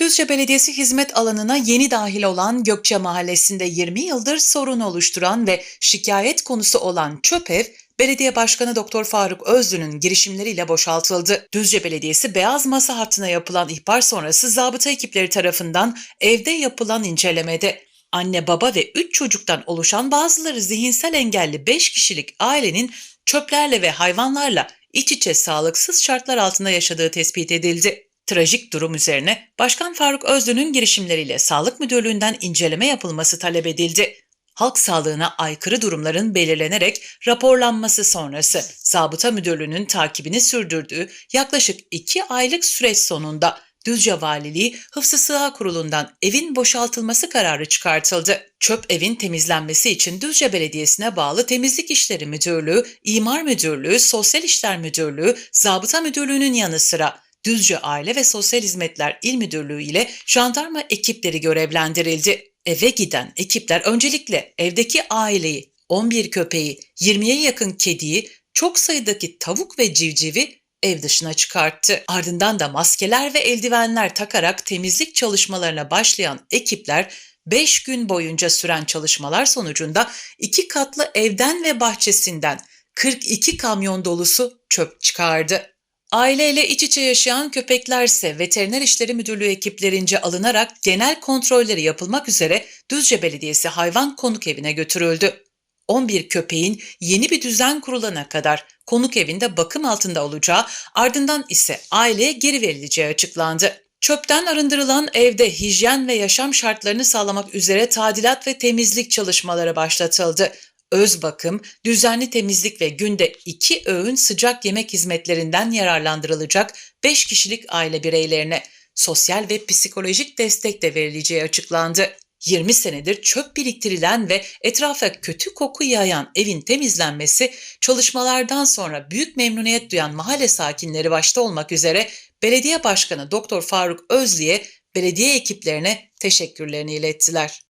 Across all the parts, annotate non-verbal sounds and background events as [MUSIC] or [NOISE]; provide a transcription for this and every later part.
Düzce Belediyesi hizmet alanına yeni dahil olan Gökçe Mahallesi'nde 20 yıldır sorun oluşturan ve şikayet konusu olan çöp ev, Belediye Başkanı Doktor Faruk Özlü'nün girişimleriyle boşaltıldı. Düzce Belediyesi Beyaz Masa hattına yapılan ihbar sonrası zabıta ekipleri tarafından evde yapılan incelemede anne baba ve 3 çocuktan oluşan bazıları zihinsel engelli 5 kişilik ailenin çöplerle ve hayvanlarla iç içe sağlıksız şartlar altında yaşadığı tespit edildi. Trajik durum üzerine Başkan Faruk Özlü'nün girişimleriyle Sağlık Müdürlüğü'nden inceleme yapılması talep edildi. Halk sağlığına aykırı durumların belirlenerek raporlanması sonrası Zabıta Müdürlüğü'nün takibini sürdürdüğü yaklaşık 2 aylık süreç sonunda Düzce Valiliği Hıfzı Sıha Kurulu'ndan evin boşaltılması kararı çıkartıldı. Çöp evin temizlenmesi için Düzce Belediyesi'ne bağlı Temizlik İşleri Müdürlüğü, İmar Müdürlüğü, Sosyal İşler Müdürlüğü, Zabıta Müdürlüğü'nün yanı sıra Düzce Aile ve Sosyal Hizmetler İl Müdürlüğü ile jandarma ekipleri görevlendirildi. Eve giden ekipler öncelikle evdeki aileyi, 11 köpeği, 20'ye yakın kediyi, çok sayıdaki tavuk ve civcivi ev dışına çıkarttı. Ardından da maskeler ve eldivenler takarak temizlik çalışmalarına başlayan ekipler 5 gün boyunca süren çalışmalar sonucunda iki katlı evden ve bahçesinden 42 kamyon dolusu çöp çıkardı. Aileyle iç içe yaşayan köpeklerse Veteriner İşleri Müdürlüğü ekiplerince alınarak genel kontrolleri yapılmak üzere Düzce Belediyesi Hayvan Konuk Evi'ne götürüldü. 11 köpeğin yeni bir düzen kurulana kadar konuk evinde bakım altında olacağı ardından ise aileye geri verileceği açıklandı. Çöpten arındırılan evde hijyen ve yaşam şartlarını sağlamak üzere tadilat ve temizlik çalışmaları başlatıldı. Öz bakım, düzenli temizlik ve günde iki öğün sıcak yemek hizmetlerinden yararlandırılacak 5 kişilik aile bireylerine sosyal ve psikolojik destek de verileceği açıklandı. 20 senedir çöp biriktirilen ve etrafa kötü koku yayan evin temizlenmesi çalışmalardan sonra büyük memnuniyet duyan mahalle sakinleri başta olmak üzere Belediye Başkanı Doktor Faruk Özli'ye belediye ekiplerine teşekkürlerini ilettiler.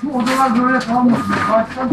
Şu odalar böyle kalmasın. Baştan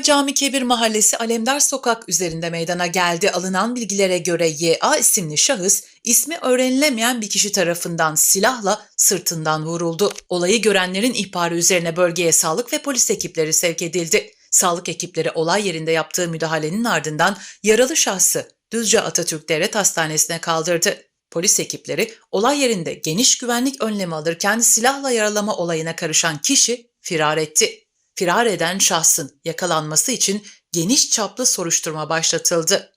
Olay Cami Kebir Mahallesi Alemdar Sokak üzerinde meydana geldi. Alınan bilgilere göre Y.A. isimli şahıs ismi öğrenilemeyen bir kişi tarafından silahla sırtından vuruldu. Olayı görenlerin ihbarı üzerine bölgeye sağlık ve polis ekipleri sevk edildi. Sağlık ekipleri olay yerinde yaptığı müdahalenin ardından yaralı şahsı Düzce Atatürk Devlet Hastanesi'ne kaldırdı. Polis ekipleri olay yerinde geniş güvenlik önlemi alırken silahla yaralama olayına karışan kişi firar etti. Firar eden şahsın yakalanması için geniş çaplı soruşturma başlatıldı.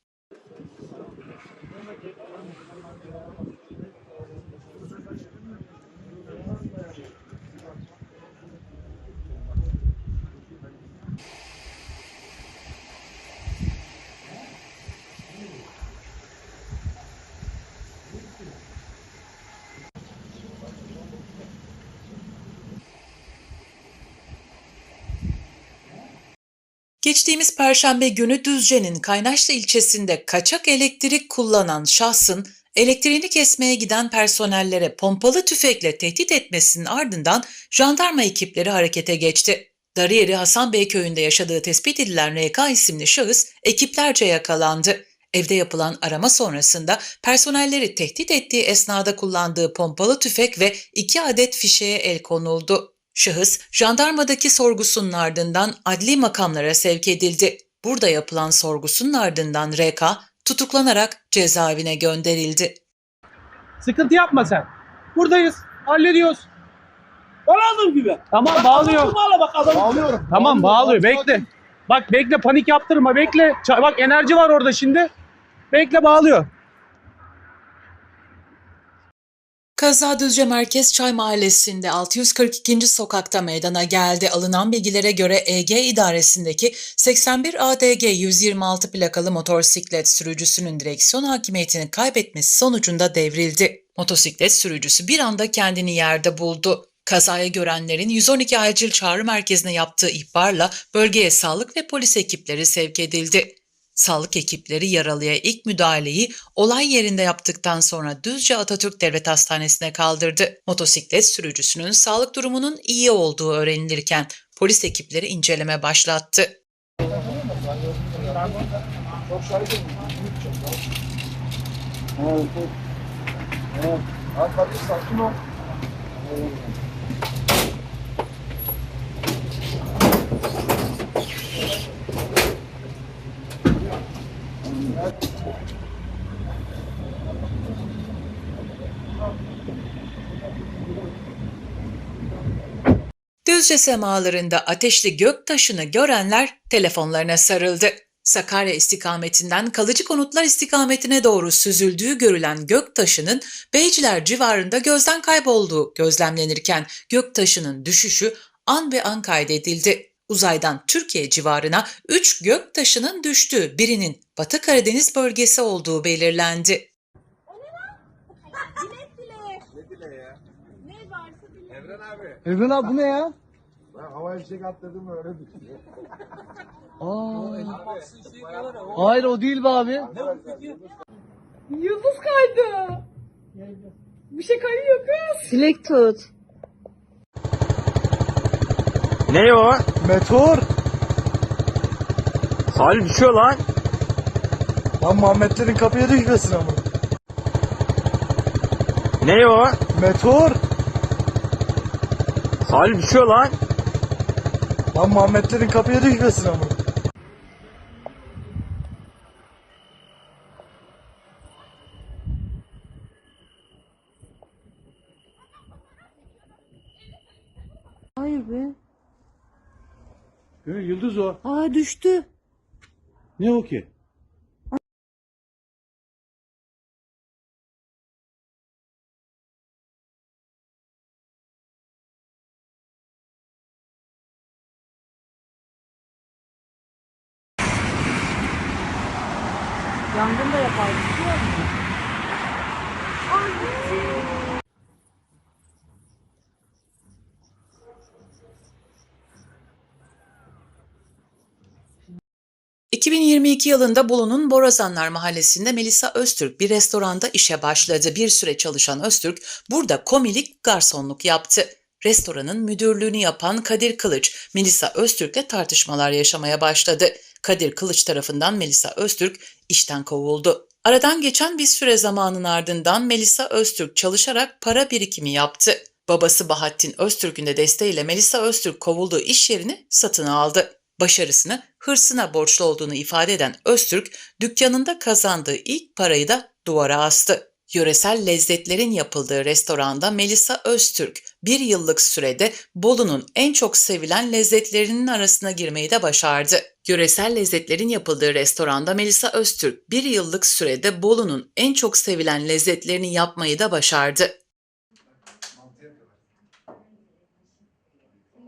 Geçtiğimiz perşembe günü Düzce'nin Kaynaşlı ilçesinde kaçak elektrik kullanan şahsın elektriğini kesmeye giden personellere pompalı tüfekle tehdit etmesinin ardından jandarma ekipleri harekete geçti. Darıyeri Hasan Bey köyünde yaşadığı tespit edilen RK isimli şahıs ekiplerce yakalandı. Evde yapılan arama sonrasında personelleri tehdit ettiği esnada kullandığı pompalı tüfek ve iki adet fişeğe el konuldu. Şahıs, jandarmadaki sorgusunun ardından adli makamlara sevk edildi. Burada yapılan sorgusunun ardından RK tutuklanarak cezaevine gönderildi. Sıkıntı yapma sen. Buradayız. Hallediyoruz. Bağladığım gibi. Tamam bağlıyor. Bağla bak adamı. Bağlıyorum. Tamam bağlıyor. Bekle. Bak bekle panik yaptırma. Bekle. Bak enerji var orada şimdi. Bekle bağlıyor. Kaza Düzce Merkez Çay Mahallesi'nde 642. sokakta meydana geldi. Alınan bilgilere göre EG idaresindeki 81 ADG 126 plakalı motosiklet sürücüsünün direksiyon hakimiyetini kaybetmesi sonucunda devrildi. Motosiklet sürücüsü bir anda kendini yerde buldu. Kazayı görenlerin 112 acil çağrı merkezine yaptığı ihbarla bölgeye sağlık ve polis ekipleri sevk edildi. Sağlık ekipleri yaralıya ilk müdahaleyi olay yerinde yaptıktan sonra Düzce Atatürk Devlet Hastanesi'ne kaldırdı. Motosiklet sürücüsünün sağlık durumunun iyi olduğu öğrenilirken polis ekipleri inceleme başlattı. Evet. Düzce semalarında ateşli gök taşını görenler telefonlarına sarıldı. Sakarya istikametinden kalıcı konutlar istikametine doğru süzüldüğü görülen gök taşının Beyciler civarında gözden kaybolduğu gözlemlenirken gök taşının düşüşü an be an kaydedildi. Uzaydan Türkiye civarına 3 gök taşının düştüğü birinin Batı Karadeniz bölgesi olduğu belirlendi. Dilek dile. Ne varsa dile. Evren abi. Evren abi bu ne ya? Ben havaya fişek attırdım öyle düşüyor. Aa. Hayır o değil be abi. Yıldız kaydı. Bir şey kayıyor kız. Dilek tut. Ne o? Meteor. Salih düşüyor lan. Lan Muhammedlerin kapıya düşmesin ama. Ne o? Meteor. Salih düşüyor lan. Lan Muhammedlerin kapıya düşmesin ama. Hayır be. Yıldız o. Aa düştü. Ne o ki? Yangın da yapar. biliyor musun? Ay. 2022 yılında Bolu'nun Borazanlar Mahallesi'nde Melisa Öztürk bir restoranda işe başladı. Bir süre çalışan Öztürk burada komilik, garsonluk yaptı. Restoranın müdürlüğünü yapan Kadir Kılıç, Melisa Öztürk'le tartışmalar yaşamaya başladı. Kadir Kılıç tarafından Melisa Öztürk işten kovuldu. Aradan geçen bir süre zamanın ardından Melisa Öztürk çalışarak para birikimi yaptı. Babası Bahattin Öztürk'ün de desteğiyle Melisa Öztürk kovulduğu iş yerini satın aldı. Başarısını hırsına borçlu olduğunu ifade eden Öztürk, dükkanında kazandığı ilk parayı da duvara astı. Yöresel lezzetlerin yapıldığı restoranda Melisa Öztürk bir yıllık sürede Bolu'nun en çok sevilen lezzetlerinin arasına girmeyi de başardı. Yöresel lezzetlerin yapıldığı restoranda Melisa Öztürk bir yıllık sürede Bolu'nun en çok sevilen lezzetlerini yapmayı da başardı.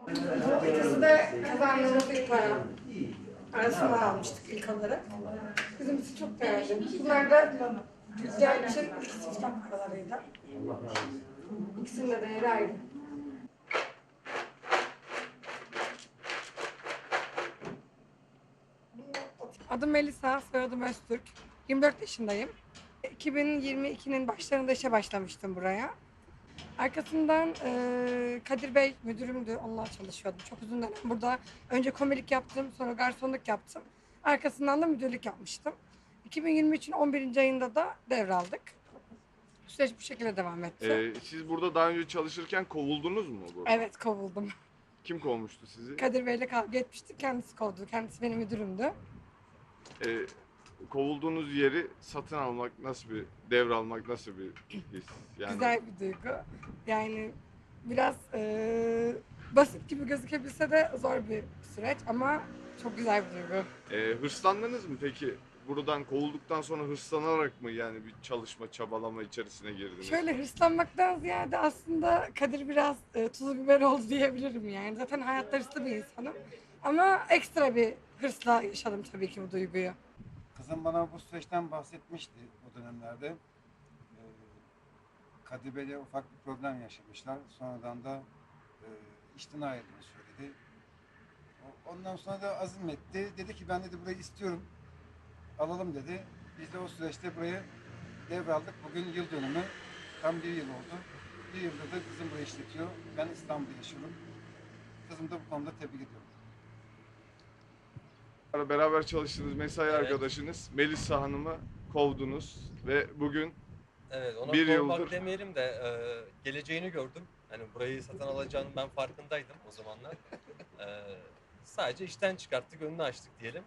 İkisi de kazandığımız ilk para. Arasında almıştık ilk olarak. Bizim için çok değerli. Bunlar da Rüzgar için ikisi kitap paralarıydı. İkisinin de değeri ayrı. Adım Melisa, soyadım Öztürk. 24 yaşındayım. 2022'nin başlarında işe başlamıştım buraya. Arkasından eee, Kadir Bey müdürümdü. Onunla çalışıyordum. Çok uzun dönem burada. Önce komilik yaptım, sonra garsonluk yaptım. Arkasından da müdürlük yapmıştım. 2023'ün 11. ayında da devraldık. Süreç bu şekilde devam etti. Ee, siz burada daha önce çalışırken kovuldunuz mu? Burada? Evet kovuldum. Kim kovmuştu sizi? Kadir Bey'le kavga etmiştik. Kendisi kovdu. Kendisi benim müdürümdü. Ee, kovulduğunuz yeri satın almak nasıl bir, devralmak nasıl bir his? Yani Güzel bir duygu. Yani biraz eee, basit gibi gözükebilse de zor bir süreç ama çok güzel bir duygu. e, hırslandınız mı peki buradan kovulduktan sonra hırslanarak mı yani bir çalışma, çabalama içerisine girdiniz? Şöyle hırslanmaktan ziyade aslında Kadir biraz e, tuzu biber oldu diyebilirim yani. Zaten hayatta hırslı bir insanım. Ama ekstra bir hırsla yaşadım tabii ki bu duyguyu. Kızım bana bu süreçten bahsetmişti o dönemlerde. Ee, Kadir Bey'le ufak bir problem yaşamışlar. Sonradan da e, işten ayrıldığını söyledi. Ondan sonra da azmetti. Dedi ki ben dedi burayı istiyorum. Alalım dedi. Biz de o süreçte burayı devraldık. Bugün yıl dönümü. Tam bir yıl oldu. Bir yıldır da kızım burayı işletiyor. Ben İstanbul'da yaşıyorum. Kızım da bu konuda tebrik ediyorum. Beraber çalıştığınız mesai Evet. arkadaşınız Melisa Hanım'ı kovdunuz ve bugün Evet ona Bir kovmak yıldır- demeyelim de e, geleceğini gördüm. Hani burayı satın alacağını ben farkındaydım o zamanlar. [LAUGHS] E, sadece işten çıkarttık, önünü açtık diyelim.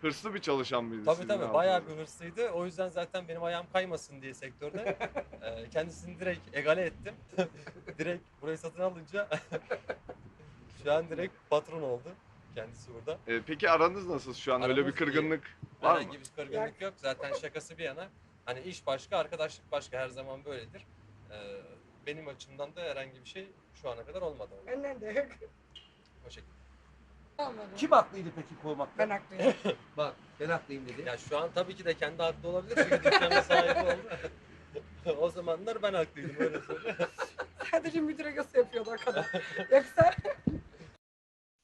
hırslı bir çalışan mıydı? Tabii sizin tabii bayağı bir hırslıydı. O yüzden zaten benim ayağım kaymasın diye sektörde e, kendisini direkt egale ettim. [LAUGHS] direkt burayı satın alınca [LAUGHS] şu an direkt patron oldu kendisi burada. Ee, peki aranız nasıl şu an? Öyle bir Aramız kırgınlık var mı? Herhangi bir kırgınlık yok. Zaten şakası bir yana. Hani iş başka, arkadaşlık başka. Her zaman böyledir. Ee, benim açımdan da herhangi bir şey şu ana kadar olmadı. Benden de yok. O şekilde. Olmadı. Kim haklıydı peki kovmakta? Ben haklıyım. [LAUGHS] Bak ben haklıyım dedi. Ya şu an tabii ki de kendi haklı olabilir çünkü dükkanın sahibi oldu. [LAUGHS] o zamanlar ben haklıydım öyle söyle. Sadece müdür egosu yapıyordu o kadar. Yoksa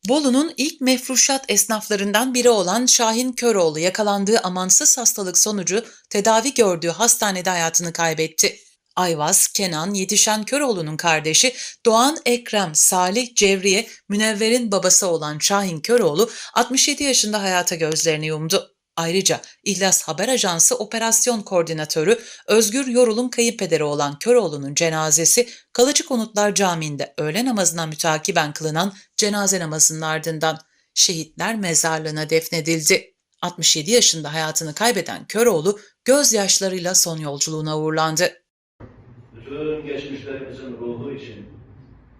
Bolu'nun ilk mefruşat esnaflarından biri olan Şahin Köroğlu yakalandığı amansız hastalık sonucu tedavi gördüğü hastanede hayatını kaybetti. Ayvaz, Kenan, yetişen Köroğlu'nun kardeşi Doğan Ekrem, Salih Cevriye, Münevver'in babası olan Şahin Köroğlu 67 yaşında hayata gözlerini yumdu. Ayrıca İhlas Haber Ajansı Operasyon Koordinatörü Özgür Yorul'un kayınpederi olan Köroğlu'nun cenazesi Kalıcı Konutlar Camii'nde öğle namazına mütakiben kılınan cenaze namazının ardından şehitler mezarlığına defnedildi. 67 yaşında hayatını kaybeden Köroğlu gözyaşlarıyla son yolculuğuna uğurlandı. bütün geçmişlerimizin ruhu için,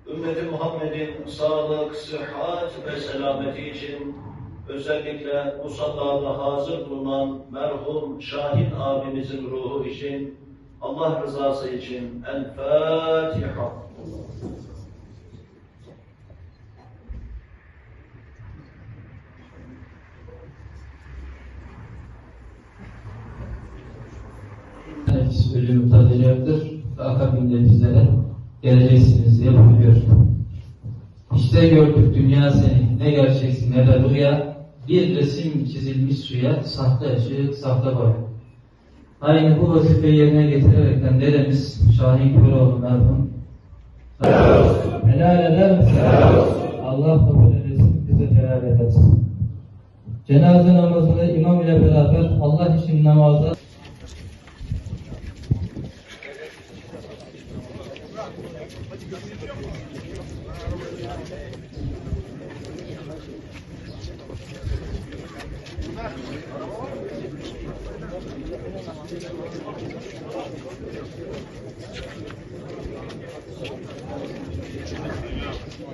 ümmeti Muhammed'in sağlık, sıhhat ve selameti için, özellikle musallada hazır bulunan merhum Şahin abimizin ruhu için, Allah rızası için El Fatiha. Herkes ölümü tadacaktır ve akabinde bizlere geleceksiniz diye buyuruyor. İşte gördük dünya seni, ne gerçeksin ne de rüya, bir resim çizilmiş suya, sahte ışık, sahte boya. Aynı bu vazifeyi yerine getirerekten dedemiz Şahin Köroğlu merhum. Helal eder misin? Allah kabul eylesin, bize helal edersin. Cenaze namazını imam ile beraber Allah için namaza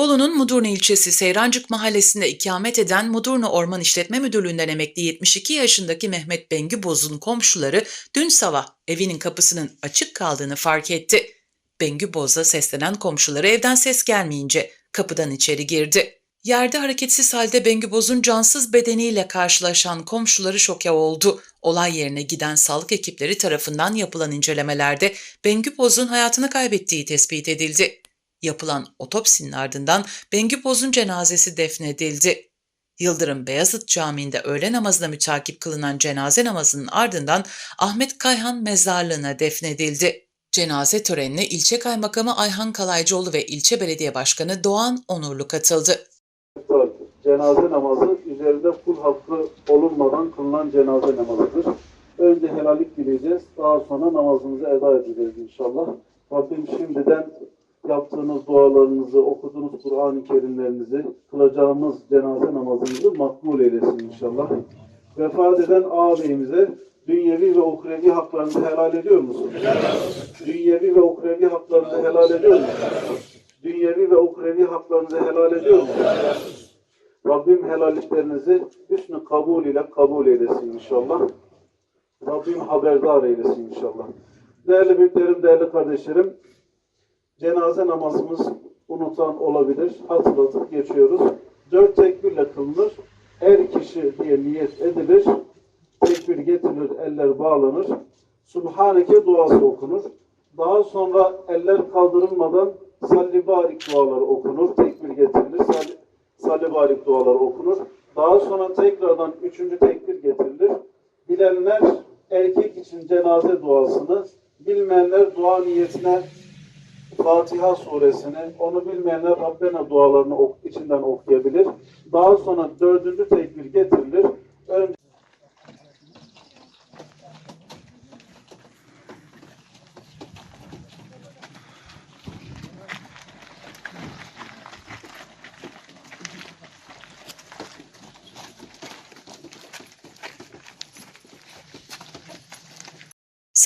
Bolu'nun Mudurnu ilçesi Seyrancık mahallesinde ikamet eden Mudurnu Orman İşletme Müdürlüğü'nden emekli 72 yaşındaki Mehmet Bengü Boz'un komşuları dün sabah evinin kapısının açık kaldığını fark etti. Bengü Boz'a seslenen komşuları evden ses gelmeyince kapıdan içeri girdi. Yerde hareketsiz halde Bengü Boz'un cansız bedeniyle karşılaşan komşuları şoke oldu. Olay yerine giden sağlık ekipleri tarafından yapılan incelemelerde Bengü Boz'un hayatını kaybettiği tespit edildi. Yapılan otopsinin ardından Bengü Boz'un cenazesi defnedildi. Yıldırım Beyazıt Camii'nde öğle namazına mütakip kılınan cenaze namazının ardından Ahmet Kayhan mezarlığına defnedildi. Cenaze törenine ilçe kaymakamı Ayhan Kalaycıoğlu ve ilçe belediye başkanı Doğan Onurlu katıldı. Cenaze namazı üzerinde kul hakkı olunmadan kılınan cenaze namazıdır. Önce helallik dileyeceğiz. Daha sonra namazımızı eda edeceğiz inşallah. Rabbim şimdiden yaptığınız dualarınızı, okuduğunuz Kur'an-ı Kerimlerinizi, kılacağımız cenaze namazınızı makbul eylesin inşallah. Vefat eden ağabeyimize dünyevi ve ukrevi haklarını helal ediyor musun? Dünyevi ve ukrevi haklarını helal ediyor musun? Dünyevi ve ukrevi haklarınızı helal ediyor musun? Rabbim helalliklerinizi hüsnü kabul ile kabul eylesin inşallah. Rabbim haberdar eylesin inşallah. Değerli büyüklerim, değerli kardeşlerim, cenaze namazımız unutan olabilir. Hatırlatıp geçiyoruz. Dört tekbirle kılınır. Er kişi diye niyet edilir. Tekbir getirilir, eller bağlanır. Subhaneke duası okunur. Daha sonra eller kaldırılmadan salli barik duaları okunur. Tekbir getirilir. Salli, salli barik duaları okunur. Daha sonra tekrardan üçüncü tekbir getirilir. Bilenler erkek için cenaze duasını, bilmeyenler dua niyetine Fatiha suresini, onu bilmeyenler Rabbena dualarını içinden okuyabilir. Daha sonra dördüncü tekbir getirilir. Önce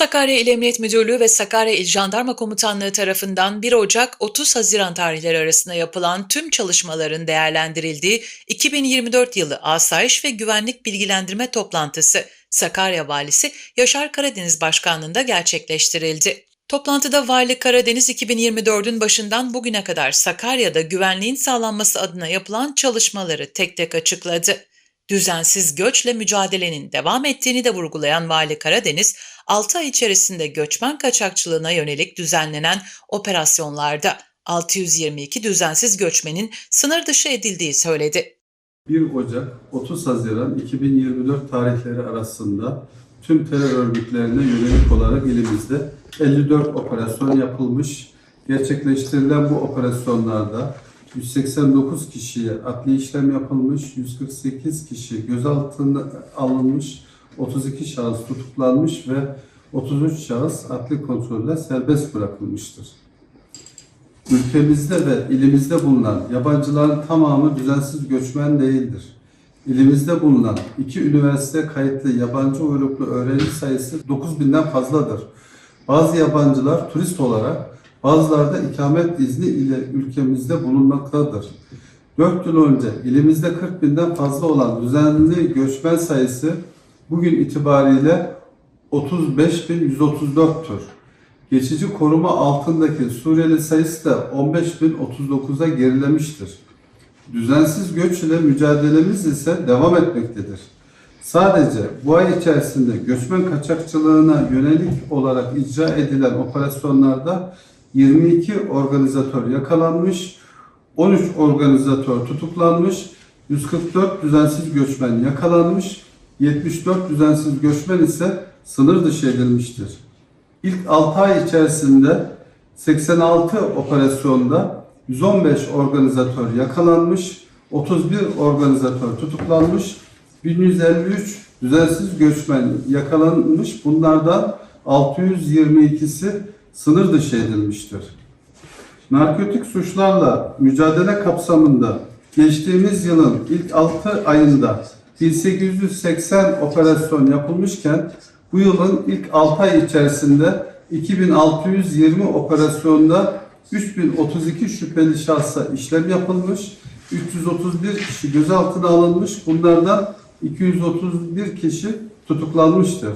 Sakarya İl Emniyet Müdürlüğü ve Sakarya İl Jandarma Komutanlığı tarafından 1 Ocak 30 Haziran tarihleri arasında yapılan tüm çalışmaların değerlendirildiği 2024 yılı Asayiş ve Güvenlik Bilgilendirme Toplantısı Sakarya Valisi Yaşar Karadeniz Başkanlığında gerçekleştirildi. Toplantıda Vali Karadeniz 2024'ün başından bugüne kadar Sakarya'da güvenliğin sağlanması adına yapılan çalışmaları tek tek açıkladı. Düzensiz göçle mücadelenin devam ettiğini de vurgulayan Vali Karadeniz, 6 ay içerisinde göçmen kaçakçılığına yönelik düzenlenen operasyonlarda 622 düzensiz göçmenin sınır dışı edildiği söyledi. 1 Ocak 30 Haziran 2024 tarihleri arasında tüm terör örgütlerine yönelik olarak ilimizde 54 operasyon yapılmış. Gerçekleştirilen bu operasyonlarda 189 kişiye adli işlem yapılmış, 148 kişi gözaltına alınmış, 32 şahıs tutuklanmış ve 33 şahıs adli kontrolle serbest bırakılmıştır. Ülkemizde ve ilimizde bulunan yabancıların tamamı düzensiz göçmen değildir. İlimizde bulunan iki üniversite kayıtlı yabancı uyruklu öğrenci sayısı 9000'den fazladır. Bazı yabancılar turist olarak, bazıları da ikamet izni ile ülkemizde bulunmaktadır. 4 yıl önce ilimizde 40 binden fazla olan düzenli göçmen sayısı bugün itibariyle 35.134'tür. Geçici koruma altındaki Suriyeli sayısı da 15.039'a gerilemiştir. Düzensiz göç ile mücadelemiz ise devam etmektedir. Sadece bu ay içerisinde göçmen kaçakçılığına yönelik olarak icra edilen operasyonlarda 22 organizatör yakalanmış, 13 organizatör tutuklanmış, 144 düzensiz göçmen yakalanmış, 74 düzensiz göçmen ise sınır dışı edilmiştir. İlk 6 ay içerisinde 86 operasyonda 115 organizatör yakalanmış, 31 organizatör tutuklanmış, 1153 düzensiz göçmen yakalanmış. Bunlardan 622'si sınır dışı edilmiştir. Narkotik suçlarla mücadele kapsamında geçtiğimiz yılın ilk 6 ayında 1880 operasyon yapılmışken bu yılın ilk 6 ay içerisinde 2620 operasyonda 3032 şüpheli şahsa işlem yapılmış, 331 kişi gözaltına alınmış, bunlardan 231 kişi tutuklanmıştır.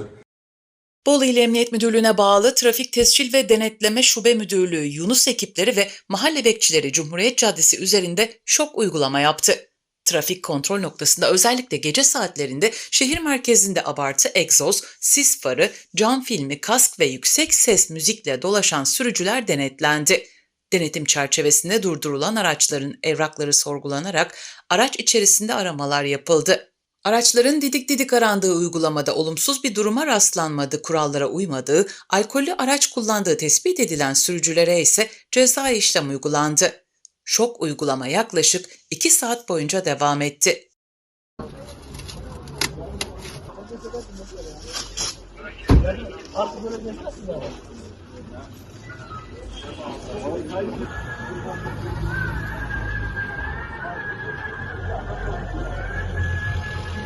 Bolu İl Emniyet Müdürlüğü'ne bağlı Trafik Tescil ve Denetleme Şube Müdürlüğü Yunus ekipleri ve mahalle bekçileri Cumhuriyet Caddesi üzerinde şok uygulama yaptı. Trafik kontrol noktasında özellikle gece saatlerinde şehir merkezinde abartı egzoz, sis farı, cam filmi, kask ve yüksek ses müzikle dolaşan sürücüler denetlendi. Denetim çerçevesinde durdurulan araçların evrakları sorgulanarak araç içerisinde aramalar yapıldı. Araçların didik didik arandığı uygulamada olumsuz bir duruma rastlanmadı, kurallara uymadığı, alkollü araç kullandığı tespit edilen sürücülere ise ceza işlem uygulandı. Şok uygulama yaklaşık 2 saat boyunca devam etti.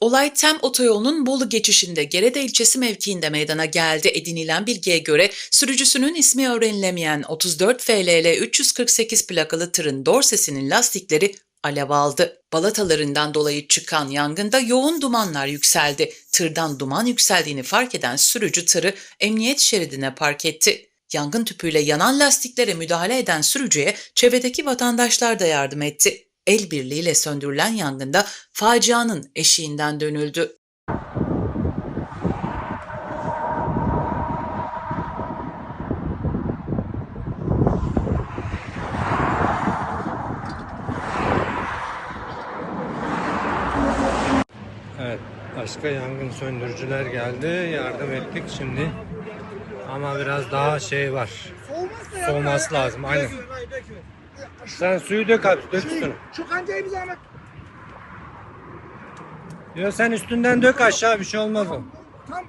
Olay Tem otoyolunun Bolu geçişinde Gerede ilçesi mevkiinde meydana geldi. Edinilen bilgiye göre sürücüsünün ismi öğrenilemeyen 34 FLL 348 plakalı tırın dorsesinin lastikleri alev aldı. Balatalarından dolayı çıkan yangında yoğun dumanlar yükseldi. Tırdan duman yükseldiğini fark eden sürücü tırı emniyet şeridine park etti. Yangın tüpüyle yanan lastiklere müdahale eden sürücüye çevredeki vatandaşlar da yardım etti. El birliğiyle söndürülen yangında facianın eşiğinden dönüldü. Evet, başka yangın söndürücüler geldi. Yardım ettik şimdi. Ama biraz daha şey var. Soğuması lazım. Aynen. Sen suyu dök abi, dök üstüne. Şu kancayı bir zahmet. Yo sen üstünden dök aşağı bir şey olmaz o. Tam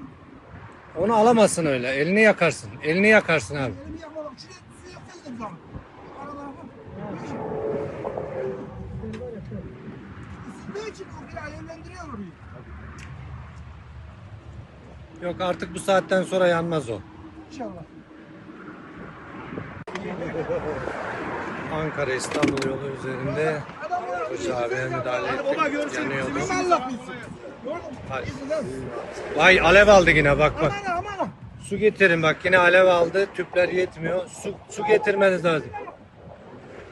Onu alamazsın öyle. Elini yakarsın. Elini yakarsın abi. elimi yapalım. Şuraya su yapacağız da bir zahmet. Aralara bak. Isındığı için o bir alevlendiriyor orayı. Yok artık bu saatten sonra yanmaz o. İnşallah. Ankara İstanbul yolu üzerinde abiye müdahale ettik. Yanıyordu. İzinden. Vay alev aldı yine bak bak. Su getirin bak yine alev aldı. Tüpler yetmiyor. Su, su getirmeniz lazım.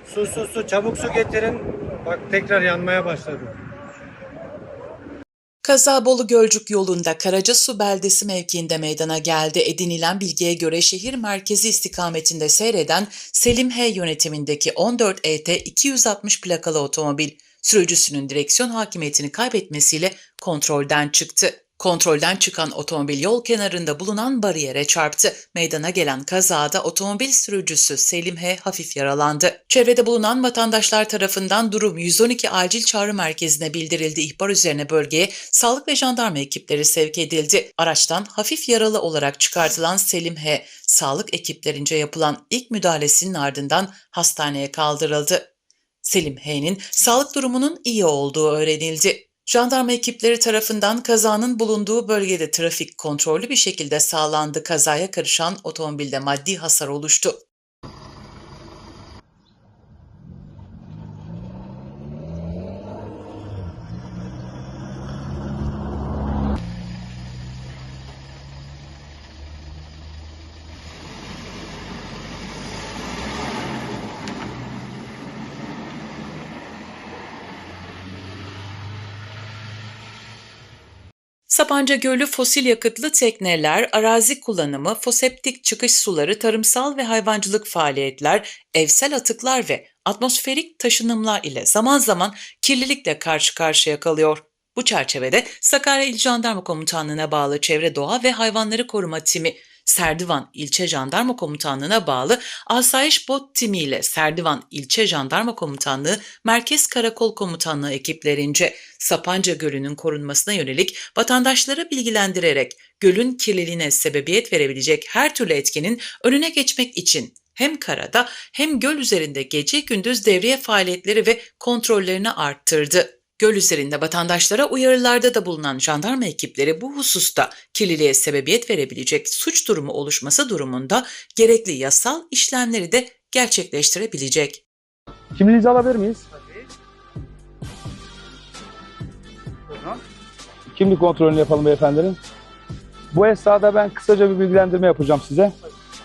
Su su su çabuk su getirin. Bak tekrar yanmaya başladı. Kaza Bolu Gölcük yolunda Karacasu beldesi mevkiinde meydana geldi. Edinilen bilgiye göre şehir merkezi istikametinde seyreden Selim H yönetimindeki 14 ET 260 plakalı otomobil sürücüsünün direksiyon hakimiyetini kaybetmesiyle kontrolden çıktı. Kontrolden çıkan otomobil yol kenarında bulunan bariyere çarptı. Meydana gelen kazada otomobil sürücüsü Selim H hafif yaralandı. Çevrede bulunan vatandaşlar tarafından durum 112 acil çağrı merkezine bildirildi. İhbar üzerine bölgeye sağlık ve jandarma ekipleri sevk edildi. Araçtan hafif yaralı olarak çıkartılan Selim H, sağlık ekiplerince yapılan ilk müdahalesinin ardından hastaneye kaldırıldı. Selim H'nin sağlık durumunun iyi olduğu öğrenildi. Jandarma ekipleri tarafından kazanın bulunduğu bölgede trafik kontrollü bir şekilde sağlandı. Kazaya karışan otomobilde maddi hasar oluştu. Sapanca Gölü fosil yakıtlı tekneler, arazi kullanımı, foseptik çıkış suları, tarımsal ve hayvancılık faaliyetler, evsel atıklar ve atmosferik taşınımlar ile zaman zaman kirlilikle karşı karşıya kalıyor. Bu çerçevede Sakarya İl Jandarma Komutanlığı'na bağlı Çevre Doğa ve Hayvanları Koruma Timi, Serdivan İlçe Jandarma Komutanlığı'na bağlı Asayiş Bot Timi ile Serdivan İlçe Jandarma Komutanlığı Merkez Karakol Komutanlığı ekiplerince Sapanca Gölü'nün korunmasına yönelik vatandaşlara bilgilendirerek gölün kirliliğine sebebiyet verebilecek her türlü etkinin önüne geçmek için hem karada hem göl üzerinde gece gündüz devriye faaliyetleri ve kontrollerini arttırdı. Göl üzerinde vatandaşlara uyarılarda da bulunan jandarma ekipleri bu hususta kirliliğe sebebiyet verebilecek suç durumu oluşması durumunda gerekli yasal işlemleri de gerçekleştirebilecek. Kimliğinizi alabilir miyiz? Kimlik kontrolünü yapalım beyefendinin. Bu esnada ben kısaca bir bilgilendirme yapacağım size.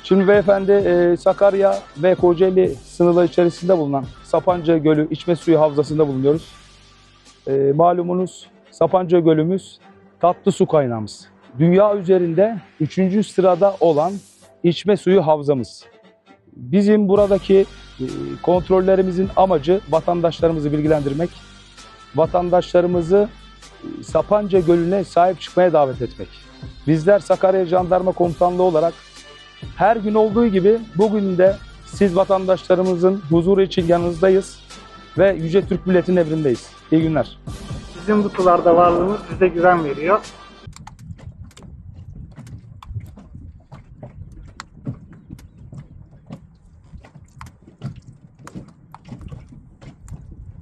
Şimdi beyefendi e, Sakarya ve Kocaeli sınırları içerisinde bulunan Sapanca Gölü içme suyu havzasında bulunuyoruz. E, malumunuz Sapanca Gölümüz tatlı su kaynağımız. Dünya üzerinde 3. sırada olan içme suyu havzamız. Bizim buradaki e, kontrollerimizin amacı vatandaşlarımızı bilgilendirmek, vatandaşlarımızı e, Sapanca Gölü'ne sahip çıkmaya davet etmek. Bizler Sakarya Jandarma Komutanlığı olarak her gün olduğu gibi bugün de siz vatandaşlarımızın huzuru için yanınızdayız ve Yüce Türk Milleti'nin emrindeyiz. İyi günler. Bizim bu sularda varlığımız bize güven veriyor.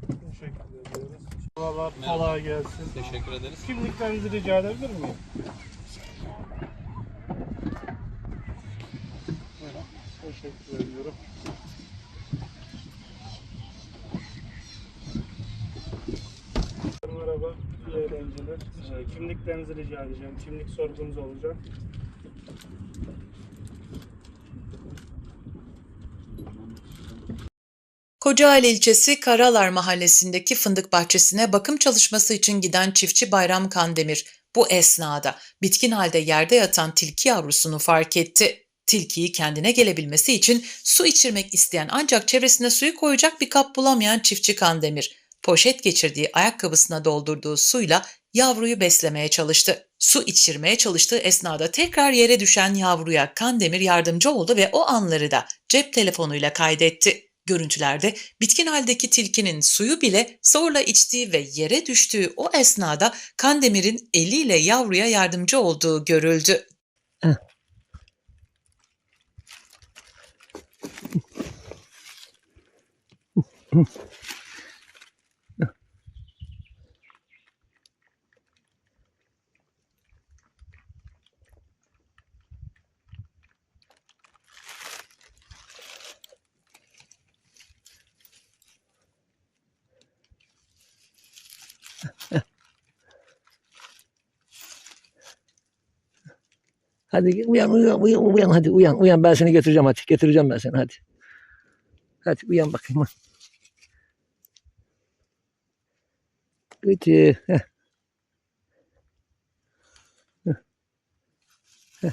Teşekkür ediyoruz. Kolay gelsin. Teşekkür ederiz. Kimliklerinizi rica edebilir miyim? Buyurun. Teşekkür ediyorum. Merhaba, iyi eğlenceler. Kimliklerinizi rica edeceğim. Kimlik sorgunuz olacak. Kocaeli ilçesi Karalar mahallesindeki fındık bahçesine bakım çalışması için giden çiftçi Bayram Kandemir bu esnada bitkin halde yerde yatan tilki yavrusunu fark etti. Tilkiyi kendine gelebilmesi için su içirmek isteyen ancak çevresine suyu koyacak bir kap bulamayan çiftçi Kandemir, poşet geçirdiği ayakkabısına doldurduğu suyla yavruyu beslemeye çalıştı. Su içirmeye çalıştığı esnada tekrar yere düşen yavruya Kandemir yardımcı oldu ve o anları da cep telefonuyla kaydetti. Görüntülerde bitkin haldeki tilkinin suyu bile zorla içtiği ve yere düştüğü o esnada Kandemir'in eliyle yavruya yardımcı olduğu görüldü. [LAUGHS] Hadi uyan uyan uyan uyan hadi uyan uyan ben seni götüreceğim hadi getireceğim ben seni hadi. Hadi uyan bakayım. Gıcı. Heh. Heh.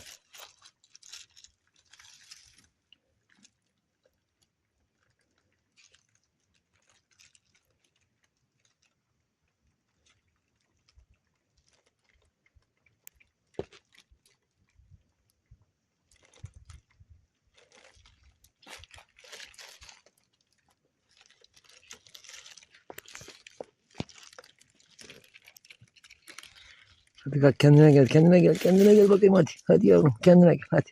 Hadi kalk kendine gel kendine gel kendine gel bakayım hadi. Hadi yavrum kendine gel hadi.